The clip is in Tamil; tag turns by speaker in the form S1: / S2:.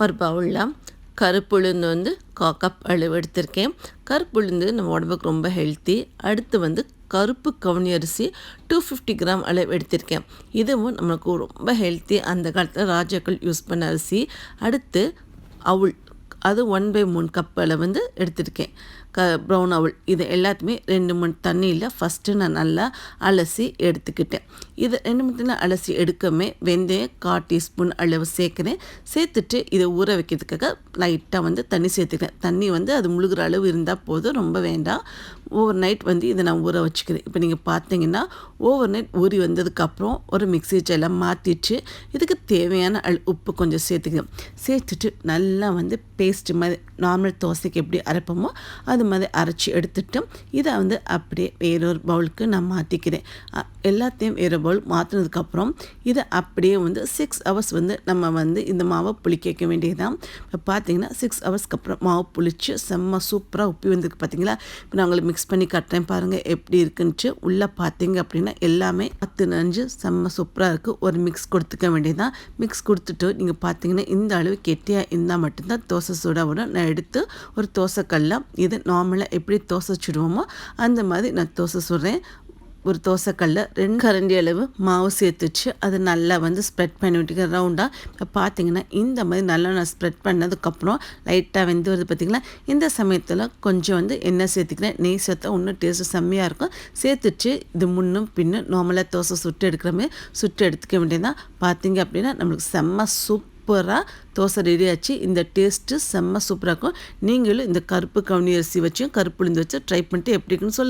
S1: ஒரு பவுலில் கருப்புளுந்து வந்து கா கப் அளவு எடுத்திருக்கேன். கருப்புளுந்து நம்ம உடம்புக்கு ரொம்ப ஹெல்த்தி அடுத்து வந்து கருப்பு கவுனி அரிசி டூ ஃபிஃப்டி கிராம் அளவு எடுத்திருக்கேன். இதுவும் நம்மளுக்கு ரொம்ப ஹெல்த்தி அந்த காலத்தில் ராஜாக்கள் யூஸ் பண்ண அரிசி. அடுத்து அவுள் அது ஒன் பை மூணு கப் அளவு வந்து எடுத்திருக்கேன். க ப்ரௌன் அவள் இது எல்லாத்தையுமே ரெண்டு மணி தண்ணியில் ஃபஸ்ட்டு நான் நல்லா அலசி எடுத்துக்கிட்டேன். இது ரெண்டு மணி தண்ணி அலசி எடுக்கமே வெந்தயம் கால் டீஸ்பூன் அளவு சேர்க்குறேன். சேர்த்துட்டு இதை ஊற வைக்கிறதுக்காக லைட்டாக வந்து தண்ணி சேர்த்துக்கிறேன். தண்ணி வந்து அது முழுகிற அளவு இருந்தால் போதும். ரொம்ப வேண்டாம். ஓவர் நைட் வந்து இதை நான் ஊற வச்சுக்கிறேன். இப்போ நீங்கள் பார்த்தீங்கன்னா ஓவர் நைட் ஊறி வந்ததுக்கப்புறம் ஒரு மிக்ஸி ஜெல்லாம் மாற்றிட்டு இதுக்கு தேவையான அள் உப்பு கொஞ்சம் சேர்த்துக்கணும். சேர்த்துட்டு நல்லா வந்து பேஸ்ட்டு மாதிரி நார்மல் தோசைக்கு எப்படி அரைப்போமோ அது மாதிரி அரைச்சி எடுத்துட்டு இதை வந்து அப்படியே வேறொரு பவுலுக்கு நான் மாற்றிக்கிறேன் எல்லாத்தையும் வேறு பவுல் மாற்றினதுக்கப்புறம் இதை அப்படியே வந்து சிக்ஸ் ஹவர்ஸ் வந்து நம்ம வந்து இந்த மாவை புளிக்க வைக்க வேண்டியதுதான். இப்போ பார்த்தீங்கன்னா சிக்ஸ் ஹவர்ஸ்க்கு அப்புறம் மாவு புளிச்சு செம்ம சூப்பராக உப்பி வந்திருக்கு பார்த்தீங்களா? இப்போ நான் உங்களுக்கு மிக்ஸ் மிக்ஸ் பண்ணி கட்டுறேன் பாருங்கள் எப்படி இருக்குன்ட்டு உள்ளே பார்த்தீங்க அப்படின்னா எல்லாமே பத்து நஞ்சு செம்ம சூப்பராக இருக்குது ஒரு மிக்ஸ் கொடுத்துக்க வேண்டியதான் மிக்ஸ் கொடுத்துட்டு நீங்கள் பார்த்தீங்கன்னா இந்த அளவு கெட்டியாக இருந்தால் மட்டும்தான் தோசை சுட வரும். நான் எடுத்து ஒரு தோசைக்கல்ல இது நார்மலாக எப்படி தோசை சுடுவோமோ அந்த மாதிரி நான் தோசை சுடுறேன். ஒரு தோசைக்கல்ல ரெண்டு கரண்டி அளவு மாவு சேர்த்து வச்சு அதை நல்லா வந்து ஸ்ப்ரெட் பண்ணி விட்டுக்க ரவுண்டாக இப்போ பார்த்தீங்கன்னா இந்த மாதிரி நல்லா நான் ஸ்ப்ரெட் பண்ணதுக்கப்புறம் லைட்டாக வெந்து வருது பார்த்தீங்களா இந்த சமயத்தில் கொஞ்சம் வந்து எண்ணெய் சேர்த்துக்கிறேன். நெய் சேர்த்தா இன்னும் டேஸ்ட்டு செம்மையாக இருக்கும். சேர்த்துட்டு இது முன்னும் பின்னும் நார்மலாக தோசை சுட்டு எடுக்கிற மாதிரி சுட்டு எடுத்துக்க வேண்டியதுதான். பார்த்தீங்க அப்படின்னா நம்மளுக்கு செம்ம சூப்பராக தோசை ரெடி ஆச்சு. இந்த டேஸ்ட்டு செம்ம சூப்பராக இருக்கும். நீங்களும் இந்த கருப்பு கவுனி அரிசி வச்சும் கருப்புளுந்து வச்சு ட்ரை பண்ணிட்டு எப்படி இருக்குன்னு சொல்லுங்கள்